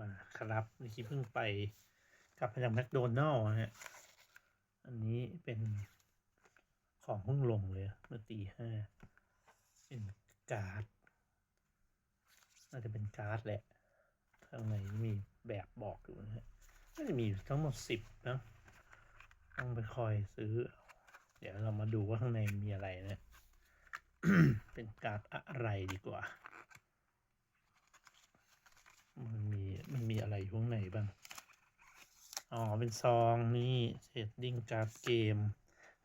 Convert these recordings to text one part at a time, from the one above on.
มาครับเมื่อกี้เพิ่งไปกลับมาจากแมคโดนัลล์ฮะอันนี้เป็นของเพิ่งลงเลยเมื่อตีห้าเป็นการ์ดน่าจะเป็นการ์ดแหละข้างในมีแบบบอกอยู่นะฮะน่าจะมีอยู่ทั้งหมดสิบนะต้องไปคอยซื้อ เดี๋ยวเรามาดูว่าข้างในมีอะไรนะ เป็นการ์ดอะไรดีกว่า มันมีมันมี อยู่ข้างในบ้าง อ๋อ เป็นซองนี่เชดดิ้งการ์ดเกม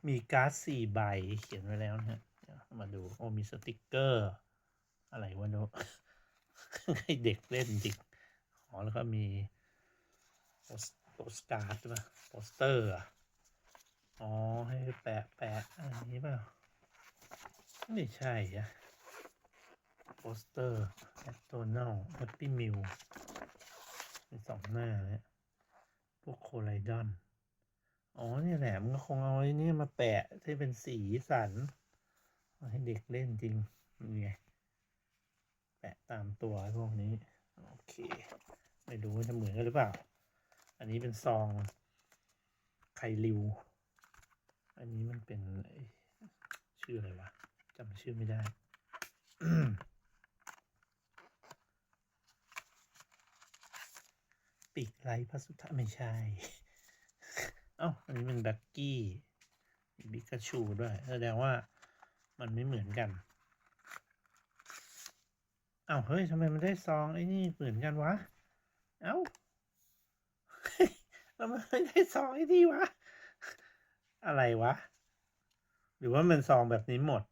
มีการ์ดสี่ใบเขียนไว้แล้วนะฮะมาดู โอ้มีสติกเกอร์ อะไรวะโนให้เด็กเล่นจริงอ๋อแล้วก็มีโปสโปสการ์ดใช่ปะโปสเตอร์อ๋อ ให้แปะแปะอันนี้เปล่าไม่ใช่อะโปสเตอร์แมคโดนัลล์แฮปปี้มิล สองหน้าเนี่ยพวกโคไลดอน อ๋อเนี่ยแหละมันก็คงเอาไอ้นี่มาแปะที่เป็นสีสันให้เด็กเล่นจริงนี่ไงแปะตามตัวพวกนี้ โอเคไม่รู้จะเหมือนกันหรือเปล่า อันนี้เป็นซองไคริว อันนี้มันเป็นชื่ออะไรวะจำชื่อไม่ได้ ปีก ไรพระสุธาไม่ใช่ เอ้า อันนี้เป็นแบ็กกี้บิกาชูด้วย แสดงว่ามันไม่เหมือนกัน เอ้า เฮ้ยทำไมมันได้ซองไอ้นี่เหมือนกันวะ เอ้าแล้วมันไม่ได้ซองไอ้นี่วะ อะไรวะ หรือว่ามันซองแบบนี้หมด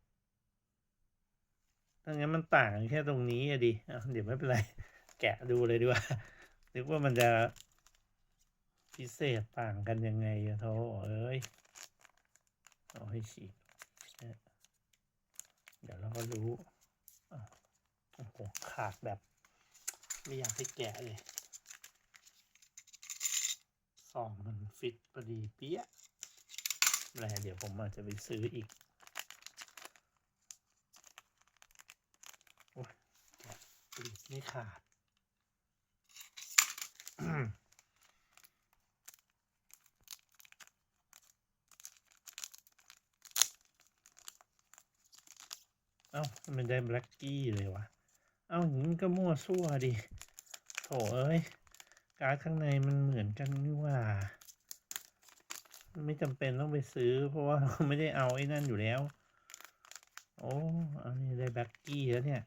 ถ้างั้นมันต่างแค่ตรงนี้อะดิ เดี๋ยวไม่เป็นไร แกะดูเลยดีกว่านึกว่ามันจะ พิเศษต่างกันยังไงอะโธ่เอ้ยเอาให้ฉีกเดี๋ยวเราก็รู้อ้าวโอ้โหขาดแบบ ไม่อยากให้แกะเลยซองมันฟิตพอดีเปี้ยะอะไรเดี๋ยวผมอาจจะไปซื้ออีกโอ้ยแกะปีกไม่ขาด เอ้ามันได้แบล็กกี้เลยวะเอ้าอย่างนี้มันก็มั่วซั่วดิโถเอ้ย การ์ดข้างในมันเหมือนกันนี่ว่า ไม่จำเป็นต้องไปซื้อ เพราะว่าเราไม่ได้เอาไอ้นั่นอยู่แล้ว โอ้อันนี้ได้แบล็กกี้แล้วเนี่ย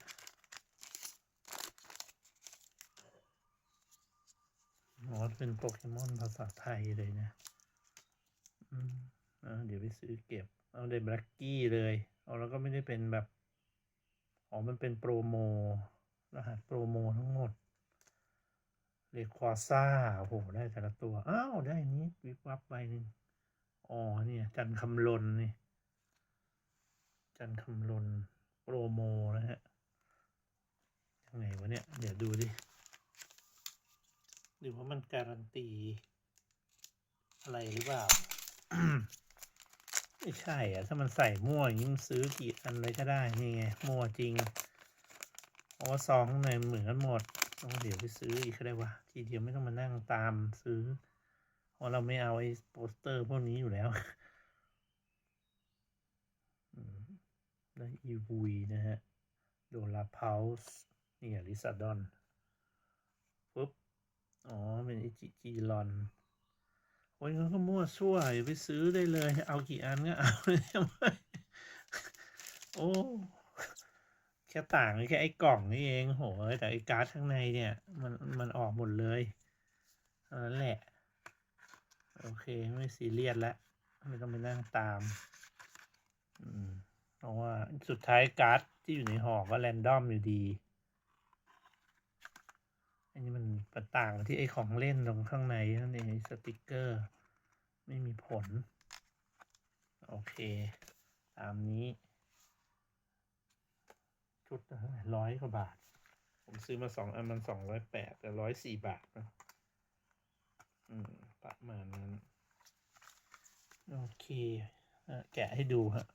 อ๋อเป็นโปเกมอนภาษาไทยเลยนะ อืมอ่าเดี๋ยวไปซื้อเก็บ เอาได้แบล็กกี้เลย เอาแล้วก็ไม่ได้เป็นแบบ อ๋อ มันเป็นโปรโมรหัสโปรโมทั้งหมดเรควาซ่าโอ้โห ได้แต่ละตัว อ้าว ได้นี้วิบวับใบหนึ่งอ๋อ เนี่ย จันคำลนนี่ จันคำลนโปรโมนะฮะยังไงวะเนี่ย เดี๋ยวดูดิหรือว่ามันการันตี อะไรหรือเปล่า ไม่ใช่อะถ้ามันใส่มั่วอย่างนี้มันซื้อกี่อันเลยก็ได้นี่ไงมั่วจริงเพราะว่าซองข้างในเหมือนกันหมดต้องเดี๋ยวไปซื้ออีกก็ได้วะทีเดียวไม่ต้องมานั่งตามซื้อเพราะเราไม่เอาไอ้โปสเตอร์พวกนี้อยู่แล้วแล้วอีวุยนะฮะโดลาเพาส์นี่ลิซาดอนปุ๊บอ๋อเป็นอิจิจีรอน โอ้ยงั้นก็มั่วซั่วอย่าไปซื้อได้เลย เอากี่อันก็เอาเลยโอ้แค่ต่างแค่ไอ้กล่องนี่เองโหแต่ไอ้การ์ดข้างในเนี่ย มันมันออกหมดเลยนั้นแหละ โอเคไม่ซีเรียสแล้วไม่ต้องไปนั่งตามอืมเพราะว่าสุดท้ายการ์ดที่อยู่ในห่อก็แรนดอมอยู่ดี อันนี้มันมันต่างที่ไอ้ของเล่นตรงข้างในนั่นเองสติกเกอร์ ไม่มีผล โอเค ตามนี้ชุดร้อยกว่าบาท ผมซื้อมาสองอันมันสองร้อยแปดแต่ร้อยสี่บาทนะอืม ประมาณนั้น โอเคแกะให้ดูฮะ